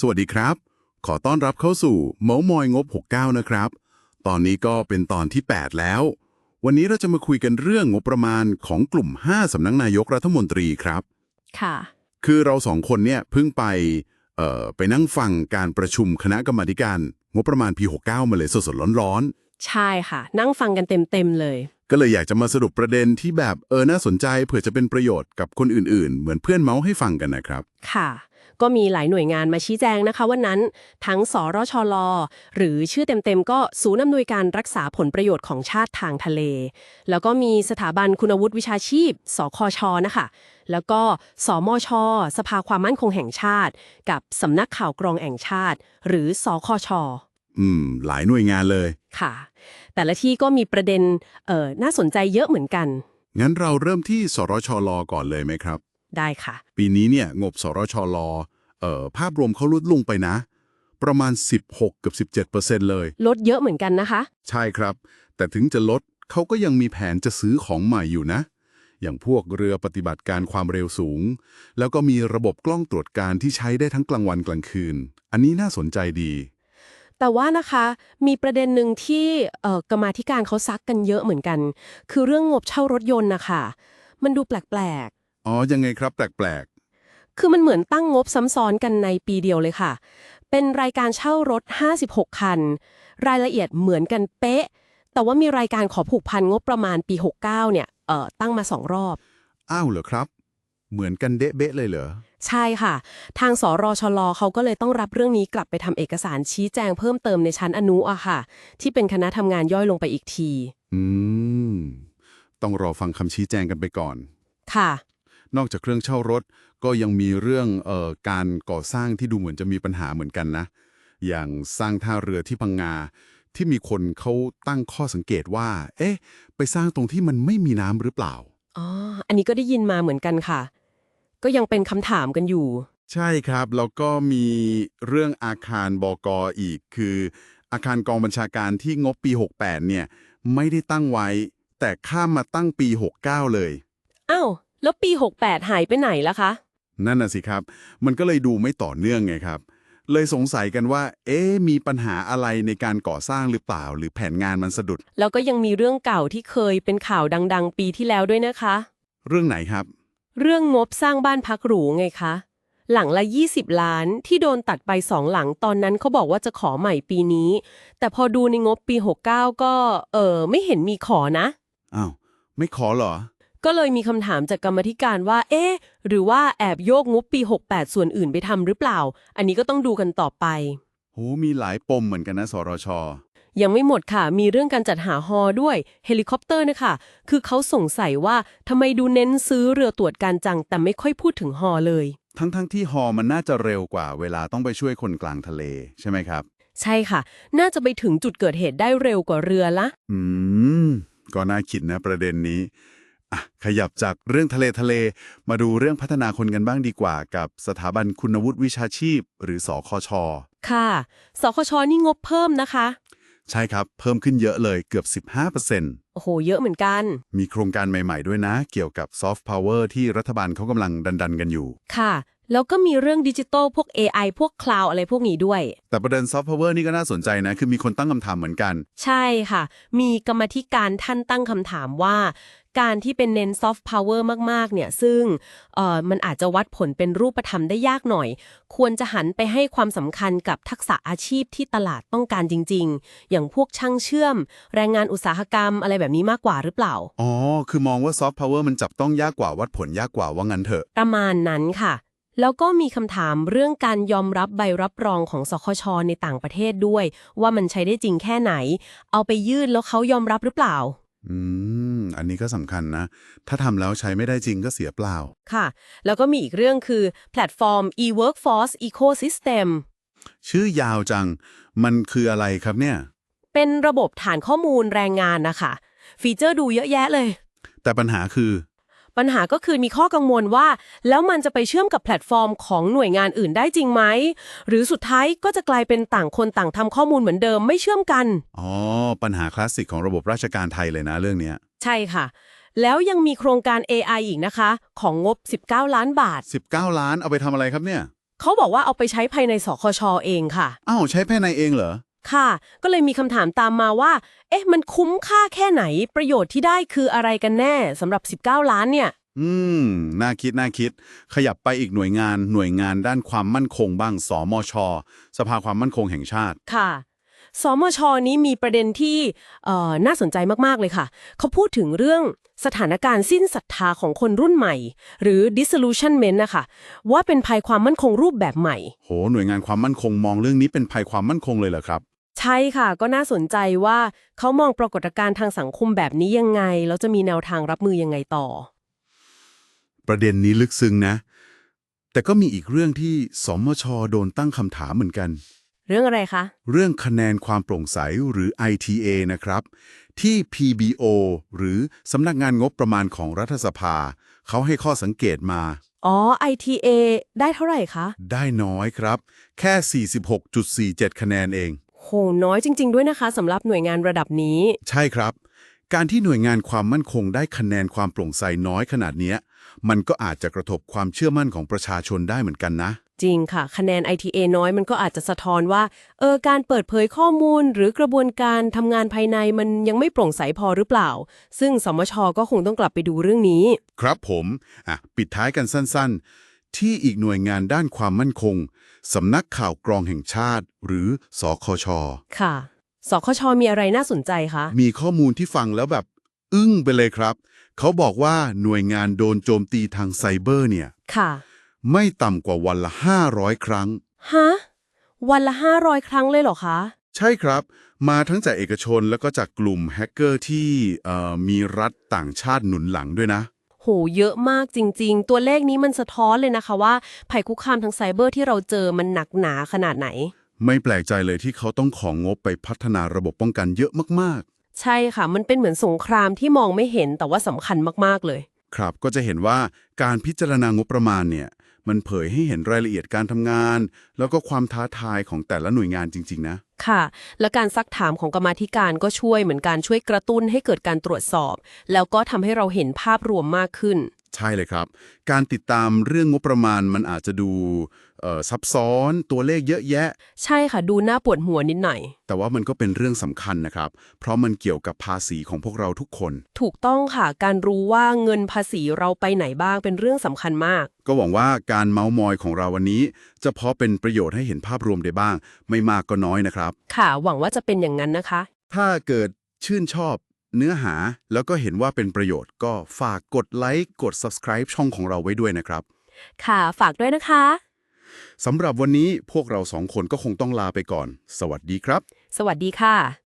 สวัสดีครับ ขอต้อนรับเข้าสู่เมาส์มอยงบ 69 นะครับ ตอนนี้ก็เป็นตอนที่ 8 แล้ว วันนี้เราจะมาคุยกันเรื่องงบประมาณของกลุ่ม 5 สำนักนายกรัฐมนตรีครับ ค่ะ คือเราสองคนเนี่ยเพิ่งไปเอ่อไปนั่งฟังการประชุมคณะกรรมาธิการ งบประมาณปี 69 มาเลยสดๆร้อนใช่ค่ะ นั่งฟังกันเต็มๆเลย ๆ ก็เลยอยากจะมาสรุปประเด็นที่แบบเออน่าสนใจเผื่อจะเป็นประโยชน์กับคนอื่นๆ เหมือนเพื่อนเมาส์ให้ฟังกันนะครับ ค่ะ ก็มีหลายหน่วยงานมาชี้แจงนะคะวันนั้น ทั้งสรชลหรือชื่อเต็มๆ ก็ศูนย์อำนวยการรักษาผลประโยชน์ของชาติทางทะเล แล้วก็มีสถาบันคุณวุฒิวิชาชีพ สคชนะคะ แล้วก็สมช สภาความมั่นคงแห่งชาติ กับสำนักข่าวกรองแห่งชาติ หรือสคชอืม หลายหน่วยงานเลยค่ะ แต่ละที่ก็มีประเด็นเอ่อน่าสนใจเยอะเหมือนกัน งั้นเราเริ่มที่สรชลก่อนเลยไหมครับ ได้ค่ะ ปีนี้เนี่ยงบสรชล เอ่อภาพรวมเขาลดลงไปนะ ประมาณ 16กับ17%เลย ลดเยอะเหมือนกันนะคะ ใช่ครับ แต่ถึงจะลดเขาก็ยังมีแผนจะซื้อของใหม่อยู่นะ อย่างพวกเรือปฏิบัติการความเร็วสูง แล้วก็มีระบบกล้องตรวจการที่ใช้ได้ทั้งกลางวันกลางคืน อันนี้น่าสนใจดี แต่ว่านะคะมีประเด็นหนึ่งที่เอ่อกรรมาธิการเขาซักกันเยอะเหมือนกัน คือเรื่องงบเช่ารถยนต์นะคะมันดูแปลกอ๋อยังไงครับแปลกๆ คือมันเหมือนตั้งงบซ้ำซ้อนกันในปีเดียวเลยค่ะ เป็นรายการเช่ารถ 56 คัน รายละเอียดเหมือนกันเป๊ะ แต่ว่ามีรายการขอผูกพันงบประมาณปี 69 เนี่ยเอ่อตั้งมาสองรอบๆอ้าวเหรอครับ เหมือนกันเดะเบะเลยเหรอ ใช่ค่ะ ทางสรชลเขาก็เลยต้องรับเรื่องนี้กลับไปทำเอกสารชี้แจงเพิ่มเติมในชั้นอนุอะค่ะ ที่เป็นคณะทำงานย่อยลงไปอีกที อืม ต้องรอฟังคำชี้แจงกันไปก่อน ค่ะ นอกจากเครื่องเช่ารถก็ยังมีเรื่องเอ่อการก่อสร้างที่ดูเหมือนจะมีปัญหาเหมือนกันนะ อย่างสร้างท่าเรือที่พังงา ที่มีคนเขาตั้งข้อสังเกตว่า เอ๊ะ ไปสร้างตรงที่มันไม่มีน้ำหรือเปล่า อ๋อ อันนี้ก็ได้ยินมาเหมือนกันค่ะ ก็ยังเป็นคำถามกันอยู่ ใช่ครับ แล้วก็มีเรื่องอาคารบกอีก คือ อาคารกองบัญชาการที่งบปี 68 เนี่ย ไม่ได้ตั้งไว้ แต่ข้ามมาตั้งปี 69 เลย อ้าว แล้วปี 68 หายไปไหนล่ะคะ นั่นน่ะสิครับ มันก็เลยดูไม่ต่อเนื่องไงครับ เลยสงสัยกันว่า เอ๊ะมีปัญหาอะไรในการก่อสร้างหรือเปล่า หรือแผนงานมันสะดุด แล้วก็ยังมีเรื่องเก่าที่เคยเป็นข่าวดัง ๆ ปีที่แล้วด้วยนะคะ เรื่องไหนครับ เรื่องงบสร้างบ้านพักหรูไงคะ หลังละ 20 ล้านที่โดนตัดไปสองหลังตอนนั้นเขาบอกว่าจะขอใหม่ปีนี้ แต่พอดูในงบปี 69 ก็ เออไม่เห็นมีขอนะ อ้าว ไม่ขอเหรอ ก็เลยมีคำถามจากกรรมาธิการว่า เอ๊ะ หรือว่าแอบโยกงบปี 68 ส่วนอื่นไปทำหรือเปล่า อันนี้ก็ต้องดูกันต่อไป โห มีหลายปมเหมือนกันนะ สรช ยังไม่หมดค่ะ มีเรื่องการจัดหาฮอด้วยเฮลิคอปเตอร์นะคะ คือเขาสงสัยว่าทำไมดูเน้นซื้อเรือตรวจการจัง แต่ไม่ค่อยพูดถึงฮอเลย ทั้งๆทที่ฮอมันน่าจะเร็วกว่า เวลาต้องไปช่วยคนกลางทะเลใช่ไหมครับ ใช่ค่ะ น่าจะไปถึงจุดเกิดเหตุได้เร็วกว่าเรือละ อืม ก็น่าคิดนะประเด็นนี้ อะขยับจากเรื่องทะเลทะเล มาดูเรื่องพัฒนาคนกันบ้างดีกว่า กับสถาบันคุณวุฒิวิชาชีพ หรือสอคชค่ะ สคชนี่งบเพิ่มนะคะ ใช่ครับ เพิ่มขึ้นเยอะเลยเกือบ 15%โอ้โห เยอะเหมือนกัน มีโครงการใหม่ๆด้วยนะ เกี่ยวกับซอฟต์พาวเวอร์ที่รัฐบาลเขากำลังดันๆกันอยู่ ค่ะ แล้วก็มีเรื่องดิจิตอลพวก AI พวกคลาวอะไรพวกนี้ด้วย แต่ประเด็นซอฟต์พาวเวอร์นี่ก็น่าสนใจนะ คือมีคนตั้งคำถามเหมือนกัน ใช่ค่ะ มีกรรมธิการท่านตั้งคำถามว่า การที่เป็นเน้นซอฟต์พาวเวอร์มาก ๆ เนี่ย ซึ่งเอ่อมันอาจจะวัดผลเป็นรูปธรรมได้ยากหน่อย ควรจะหันไปให้ความสำคัญกับทักษะอาชีพที่ตลาดต้องการจริง ๆ อย่างพวกช่างเชื่อม แรงงานอุตสาหกรรมอะไรแบบนี้มากกว่าหรือเปล่า อ๋อ คือมองว่าซอฟต์พาวเวอร์มันจับต้องยากกว่าวัดผลยากกว่าว่างั้นเถอะ ประมาณนั้นค่ะแล้วก็มีคำถามเรื่องการยอมรับใบรับรองของสคชในต่างประเทศด้วย ว่ามันใช้ได้จริงแค่ไหน เอาไปยื่นแล้วเขายอมรับหรือเปล่า อืม อันนี้ก็สำคัญนะ ถ้าทำแล้วใช้ไม่ได้จริงก็เสียเปล่า ค่ะ แล้วก็มีอีกเรื่องคือแพลตฟอร์ม e-workforce ecosystem ชื่อยาวจัง มันคืออะไรครับเนี่ย เป็นระบบฐานข้อมูลแรงงานนะคะ ฟีเจอร์ดูเยอะแยะเลย แต่ปัญหาคือ ปัญหาก็คือมีข้อกังวลว่า แล้วมันจะไปเชื่อมกับแพลตฟอร์มของหน่วยงานอื่นได้จริงไหม หรือสุดท้ายก็จะกลายเป็นต่างคนต่างทำข้อมูลเหมือนเดิมไม่เชื่อมกัน อ๋อ ปัญหาคลาสสิกของระบบราชการไทยเลยนะเรื่องเนี้ยใช่ค่ะ แล้วยังมีโครงการ AI อีกนะคะ ของงบ 19 ล้านบาท 19 ล้านเอาไปทำอะไรครับเนี่ย เขาบอกว่าเอาไปใช้ภายในสคชเองค่ะ อ้าวใช้ภายในเองเหรอ ค่ะ ก็เลยมีคำถามตามมาว่า เอ๊ะ มันคุ้มค่าแค่ไหน ประโยชน์ที่ได้คืออะไรกันแน่สำหรับ 19 ล้านเนี่ย อืม น่าคิด น่าคิด ขยับไปอีกหน่วยงาน หน่วยงานด้านความมั่นคงบ้าง สมช สภาความมั่นคงแห่งชาติ ค่ะ สมชนี้มีประเด็นที่เอ่อน่าสนใจมาก ๆ เลยค่ะ เขาพูดถึงเรื่องสถานการณ์สิ้นศรัทธาของคนรุ่นใหม่ หรือ disillusionment นะคะว่าเป็นภัยความมั่นคงรูปแบบใหม่ โห หน่วยงานความมั่นคงมองเรื่องนี้เป็นภัยความมั่นคงเลยเหรอครับใช่ค่ะ ก็น่าสนใจว่าเขามองปรากฏการณ์ทางสังคมแบบนี้ยังไง แล้วจะมีแนวทางรับมือยังไงต่อ ประเด็นนี้ลึกซึ้งนะ แต่ก็มีอีกเรื่องที่สมชโดนตั้งคำถามเหมือนกัน เรื่องอะไรคะ เรื่องคะแนนความโปร่งใสหรือ ITA นะครับ ที่ PBO หรือสำนักงานงบประมาณของรัฐสภา เขาให้ข้อสังเกตมา อ๋อ ITA ได้เท่าไหร่คะ ได้น้อยครับ แค่ 46.47 คะแนนเอง โห น้อยจริง ๆ ด้วยนะคะสำหรับหน่วยงานระดับนี้ ใช่ครับ การที่หน่วยงานความมั่นคงได้คะแนนความโปร่งใสน้อยขนาดเนี้ยมันก็อาจจะกระทบความเชื่อมั่นของประชาชนได้เหมือนกันนะ จริงค่ะ คะแนน ITA น้อยมันก็อาจจะสะท้อนว่า เออ การเปิดเผยข้อมูลหรือกระบวนการทำงานภายในมันยังไม่โปร่งใสพอหรือเปล่า ซึ่งสมชก็คงต้องกลับไปดูเรื่องนี้ ครับผมอะปิดท้ายกันสั้นๆ ที่อีกหน่วยงานด้านความมั่นคงสำนักข่าวกรองแห่งชาติ หรือสคช ค่ะ สคช มีอะไรน่าสนใจคะ มีข้อมูลที่ฟังแล้วแบบ อึ้งไปเลยครับ เขาบอกว่าหน่วยงานโดนโจมตีทางไซเบอร์เนี่ย ค่ะ ไม่ต่ำกว่าวันละ 500 ครั้ง ฮะ วันละ 500 ครั้งเลยเหรอคะ ใช่ครับ มาทั้งจากเอกชนแล้วก็จากกลุ่มแฮกเกอร์ที่เอ่อมีรัฐต่างชาติหนุนหลังด้วยนะ โห เยอะมากจริง ๆ ตัวเลขนี้มันสะท้อนเลยนะคะว่าภัยคุกคามทางไซเบอร์ที่เราเจอมันหนักหนาขนาดไหน ไม่แปลกใจเลยที่เขาต้องของงบไปพัฒนาระบบป้องกันเยอะมากใช่ค่ะ มันเป็นเหมือนสงครามที่มองไม่เห็นแต่ว่าสำคัญมากๆเลยๆ ครับก็จะเห็นว่าการพิจารณางบประมาณเนี่ยมันเผยให้เห็นรายละเอียดการทำงาน แล้วก็ความท้าทายของแต่ละหน่วยงานจริง ๆ นะ ค่ะ และการซักถามของกรรมาธิการก็ช่วยเหมือนการช่วยกระตุ้นให้เกิดการตรวจสอบ แล้วก็ทำให้เราเห็นภาพรวมมากขึ้น ใช่เลยครับ การติดตามเรื่องงบประมาณมันอาจจะดูเอ่อซับซ้อนตัวเลขเยอะแยะ ใช่ค่ะดูน่าปวดหัวนิดหน่อย แต่ว่ามันก็เป็นเรื่องสำคัญนะครับ เพราะมันเกี่ยวกับภาษีของพวกเราทุกคน ถูกต้องค่ะ การรู้ว่าเงินภาษีเราไปไหนบ้างเป็นเรื่องสำคัญมาก ก็หวังว่าการเมาส์มอยของเราวันนี้ จะพอเป็นประโยชน์ให้เห็นภาพรวมได้บ้าง ไม่มากก็น้อยนะครับ ค่ะ หวังว่าจะเป็นอย่างนั้นนะคะ ถ้าเกิดชื่นชอบ เนื้อหาแล้วก็เห็นว่าเป็นประโยชน์ก็ฝากกดไลค์กด subscribe ช่องของเราไว้ด้วยนะครับ ค่ะฝากด้วยนะคะสำหรับวันนี้พวกเราสองคนก็คงต้องลาไปก่อน สวัสดีครับ สวัสดีค่ะ